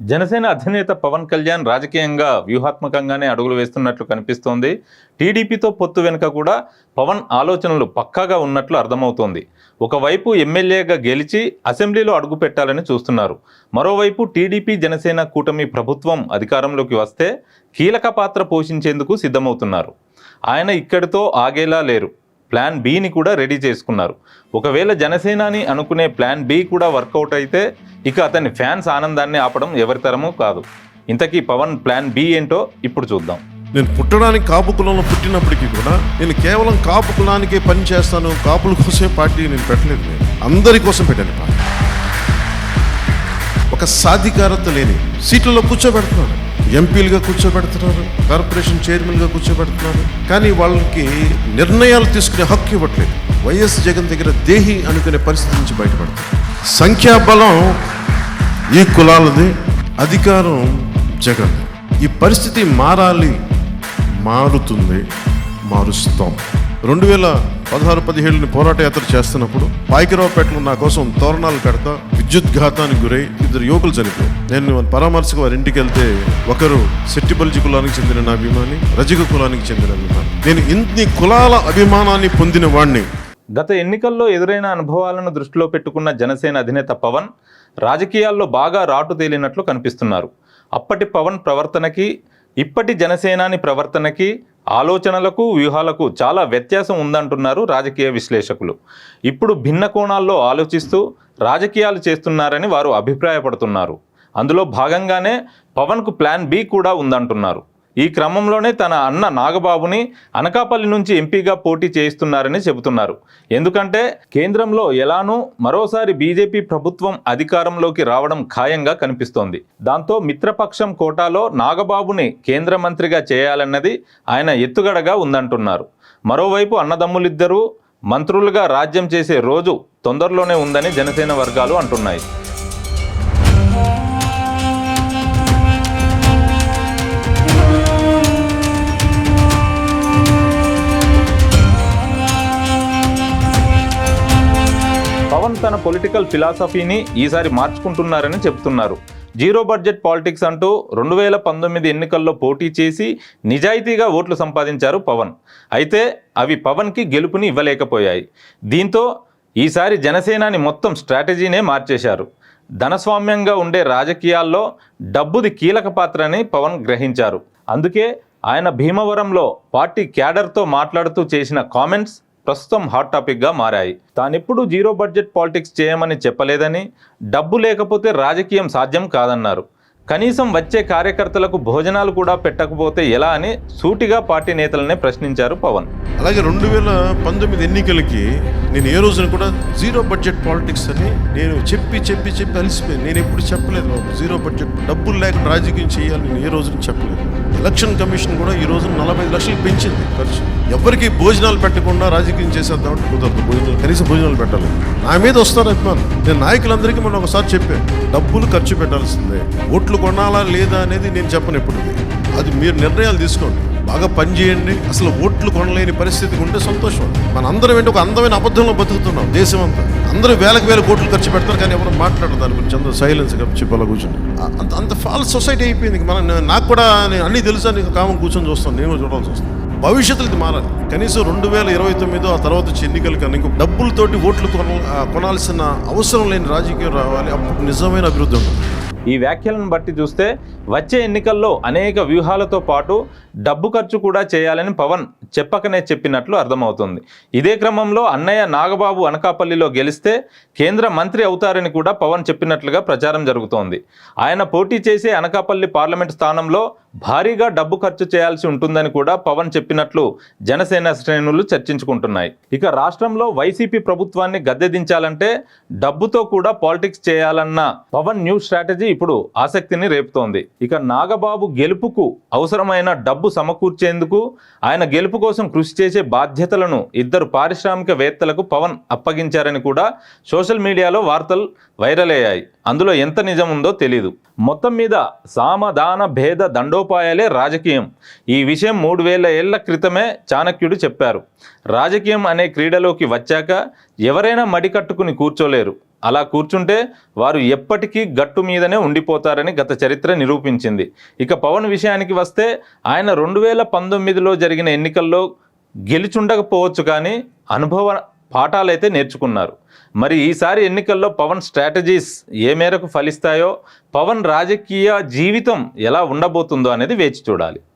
జనసేన అధినేత పవన్ కళ్యాణ్ రాజకీయంగా వ్యూహాత్మకంగానే అడుగులు వేస్తున్నట్లు కనిపిస్తోంది. టీడీపీతో పొత్తు వెనుక కూడా పవన్ ఆలోచనలు పక్కాగా ఉన్నట్లు అర్థమవుతోంది. ఒకవైపు ఎమ్మెల్యేగా గెలిచి అసెంబ్లీలో అడుగు పెట్టాలని చూస్తున్నారు. మరోవైపు టీడీపీ జనసేన కూటమి ప్రభుత్వం అధికారంలోకి వస్తే కీలక పాత్ర పోషించేందుకు సిద్ధమవుతున్నారు. ఆయన ఇక్కడితో ఆగేలా లేరు. ప్లాన్ బిని కూడా రెడీ చేసుకున్నారు. ఒకవేళ జనసేనాని అనుకునే ప్లాన్ బి కూడా వర్కౌట్ అయితే ఇక అతని ఫ్యాన్స్ ఆనందాన్ని ఆపడం ఎవరి తరమూ కాదు. ఇంతకీ పవన్ ప్లాన్ బి ఏంటో ఇప్పుడు చూద్దాం. నేను పుట్టడానికి కాపు కులంలో పుట్టినప్పటికీ కూడా నేను కేవలం కాపు కులానికే పని చేస్తాను కాపుల కోసమే పార్టీ నేను పెట్టలేదు నేను. అందరి కోసం పెట్టాను పార్టీ. ఒక సాధికారత లేని సీట్లలో కూర్చోబెడుతున్నాను. ఎంపీలుగా కూర్చోబెడుతున్నారు కార్పొరేషన్ చైర్మన్గా కూర్చోబెడుతున్నారు. కానీ వాళ్ళకి నిర్ణయాలు తీసుకునే హక్కు ఇవ్వట్లేదు. వైఎస్ జగన్ దగ్గర దేహి అనుకునే పరిస్థితి నుంచి బయటపడతారు సంఖ్యాబలం ఈ కులాలది అధికారం జగన్. ఈ పరిస్థితి మారాలి మారుతుంది మారుస్తాం. రెండు వేల పదహారు పదిహేడుని పోరాట యాత్ర చేస్తున్నప్పుడు పాయికిరావుపేటలో నా కోసం తోరణాలు కడతా విద్యుత్ ఘాతానికి గురై ఇద్దరు యువకులు చనిపోయారు. నేను పరామర్శకు వారి ఇంటికి వెళ్తే ఒకరు సెట్టిబల్జి కులానికి చెందిన నా అభిమాని రజక కులానికి చెందిన అభిమాని. నేను ఇన్ని కులాల అభిమానాన్ని పొందిన వాడిని గత ఎన్నికల్లో ఎదురైన అనుభవాలను దృష్టిలో పెట్టుకున్న జనసేన అధినేత పవన్ రాజకీయాల్లో బాగా రాటు తేలినట్లు కనిపిస్తున్నారు. అప్పటి పవన్ ప్రవర్తనకి ఇప్పటి జనసేనాని ప్రవర్తనకి ఆలోచనలకు వ్యూహాలకు చాలా వ్యత్యాసం ఉందంటున్నారు రాజకీయ విశ్లేషకులు. ఇప్పుడు భిన్న కోణాల్లో ఆలోచిస్తూ రాజకీయాలు చేస్తున్నారని వారు అభిప్రాయపడుతున్నారు. అందులో భాగంగానే పవన్కు ప్లాన్ బి కూడా ఉందంటున్నారు. ఈ క్రమంలోనే తన అన్న నాగబాబుని అనకాపల్లి నుంచి ఎంపీగా పోటీ చేయిస్తున్నారని చెబుతున్నారు. ఎందుకంటే కేంద్రంలో ఎలానూ మరోసారి బీజేపీ ప్రభుత్వం అధికారంలోకి రావడం ఖాయంగా కనిపిస్తోంది. దాంతో మిత్రపక్షం కోటాలో నాగబాబుని కేంద్ర మంత్రిగా చేయాలన్నది ఆయన ఎత్తుగడగా ఉందంటున్నారు. మరోవైపు అన్నదమ్ములిద్దరూ మంత్రులుగా రాజ్యం చేసే రోజు తొందరలోనే ఉందని జనసేన వర్గాలు అంటున్నాయి. తన పొలిటికల్ ఫిలాసఫీని ఈసారి మార్చుకుంటున్నారని చెబుతున్నారు జీరో బడ్జెట్ పాలిటిక్స్ అంటూ రెండు వేల పంతొమ్మిది ఎన్నికల్లో పోటీ చేసి నిజాయితీగా ఓట్లు సంపాదించారు పవన్. అయితే అవి పవన్కి గెలుపుని ఇవ్వలేకపోయాయి. దీంతో ఈసారి జనసేనాని మొత్తం స్ట్రాటజీనే మార్చేశారు. ధనస్వామ్యంగా ఉండే రాజకీయాల్లో డబ్బుది కీలక పాత్రని పవన్ గ్రహించారు. అందుకే ఆయన భీమవరంలో పార్టీ క్యాడర్తో మాట్లాడుతూ చేసిన కామెంట్స్ ప్రస్తుతం హాట్ టాపిక్గా మారాయి. తానెప్పుడు జీరో బడ్జెట్ పాలిటిక్స్ చేయమని చెప్పలేదని డబ్బు లేకపోతే రాజకీయం సాధ్యం కాదన్నారు. కనీసం వచ్చే కార్యకర్తలకు భోజనాలు కూడా పెట్టకపోతే ఎలా అని సూటిగా పార్టీ నేతలనే ప్రశ్నించారు పవన్. అలాగే రెండు వేల పంతొమ్మిది ఎన్నికలకి నేను ఏ రోజున కూడా జీరో బడ్జెట్ పాలిటిక్స్ అని నేను చెప్పి చెప్పి చెప్పి అలసిపోయాను. నేను ఎప్పుడు చెప్పలేదు బాబు జీరో బడ్జెట్ డబ్బులు లేకుండా రాజకీయం చేయాలి నేను ఏ రోజున చెప్పలేదు. ఎలక్షన్ కమిషన్ కూడా ఈ రోజు నలభై ఐదు లక్షలు పెంచింది. ఖర్చు. ఎవరికి భోజనాలు పెట్టకుండా రాజకీయం చేసేద్దామంటే కుదరదు. భోజనాలు కనీసం భోజనాలు పెట్టాలి. నా మీద వస్తారు అభిమానులు. నేను నాయకులందరికీ మనం ఒకసారి చెప్పాను డబ్బులు ఖర్చు పెట్టాల్సిందే. ఓట్లు కొనాలా లేదా అనేది నేను చెప్పను ఇప్పుడు అది మీరు నిర్ణయాలు తీసుకోండి. బాగా పని చేయండి. అసలు ఓట్లు కొనలేని పరిస్థితి ఉంటే సంతోషం. మన అందరం ఏంటి ఒక అందమైన అబద్ధంలో బతుకుతున్నాం దేశం అంతా అందరూ వేలకు వేల కోట్లు ఖర్చు పెడతారు కానీ ఎవరు మాట్లాడరు దాని గురించి. అందరూ సైలెన్స్ చెప్పి అలా కూర్చొని. అంత అంత ఫాల్స్ సొసైటీ అయిపోయింది. మనం నాకు కూడా నేను అన్నీ తెలుసా నీకు కామం కూర్చొని చూస్తాను నేను చూడాల్సి వస్తాను భవిష్యత్తులో ఇది మారాలి. కనీసం రెండు వేల ఇరవై తొమ్మిదో ఆ తర్వాత వచ్చే ఎన్నికలు కానీ ఇంకో డబ్బులతోటి ఓట్లు కొన కొనాల్సిన అవసరం లేని రాజకీయం రావాలి. అప్పుడు నిజమైన అభివృద్ధి ఉంటుంది. ఈ వ్యాఖ్యలను బట్టి చూస్తే వచ్చే ఎన్నికల్లో అనేక వ్యూహాలతో పాటు డబ్బు ఖర్చు కూడా చేయాలని పవన్ చెప్పకనే చెప్పినట్లు అర్థమవుతుంది. ఇదే క్రమంలో అన్నయ్య నాగబాబు అనకాపల్లిలో గెలిస్తే కేంద్ర మంత్రి అవుతారని కూడా పవన్ చెప్పినట్లుగా ప్రచారం జరుగుతోంది. ఆయన పోటీ చేసే అనకాపల్లి పార్లమెంట్ స్థానంలో భారీగా డబ్బు ఖర్చు చేయాల్సి ఉంటుందని కూడా పవన్ చెప్పినట్లు జనసేన శ్రేణులు చర్చించుకుంటున్నాయి. ఇక రాష్ట్రంలో వైసీపీ ప్రభుత్వాన్ని గద్దెదించాలంటే డబ్బుతో కూడా పాలిటిక్స్ చేయాలన్న పవన్ న్యూ స్ట్రాటజీ ఇప్పుడు ఆసక్తిని రేపుతోంది. ఇక నాగబాబు గెలుపుకు అవసరమైన డబ్బు సమకూర్చేందుకు ఆయన గెలుపు కోసం కృషి చేసే బాధ్యతలను ఇద్దరు పారిశ్రామికవేత్తలకు పవన్ అప్పగించారని కూడా సోషల్ మీడియాలో వార్తలు వైరల్ అయ్యాయి. అందులో ఎంత నిజం ఉందో తెలీదు. మొత్తం మీద సామధాన భేద దండోపాయాలే రాజకీయం. ఈ విషయం మూడు వేల ఏళ్ళ క్రితమే చాణక్యుడు చెప్పారు. రాజకీయం అనే క్రీడలోకి వచ్చాక ఎవరైనా మడికట్టుకుని కూర్చోలేరు. అలా కూర్చుంటే వారు ఎప్పటికీ గట్టు మీదనే ఉండిపోతారని గత చరిత్ర నిరూపించింది. ఇక పవన్ విషయానికి వస్తే ఆయన రెండు వేల పంతొమ్మిదిలో జరిగిన ఎన్నికల్లో గెలిచుండకపోవచ్చు కానీ అనుభవ పాఠాలైతే నేర్చుకున్నారు. మరి ఈసారి ఎన్నికల్లో పవన్ స్ట్రాటజీస్ ఏ మేరకు ఫలిస్తాయో పవన్ రాజకీయ జీవితం ఎలా ఉండబోతుందో అనేది వేచి చూడాలి.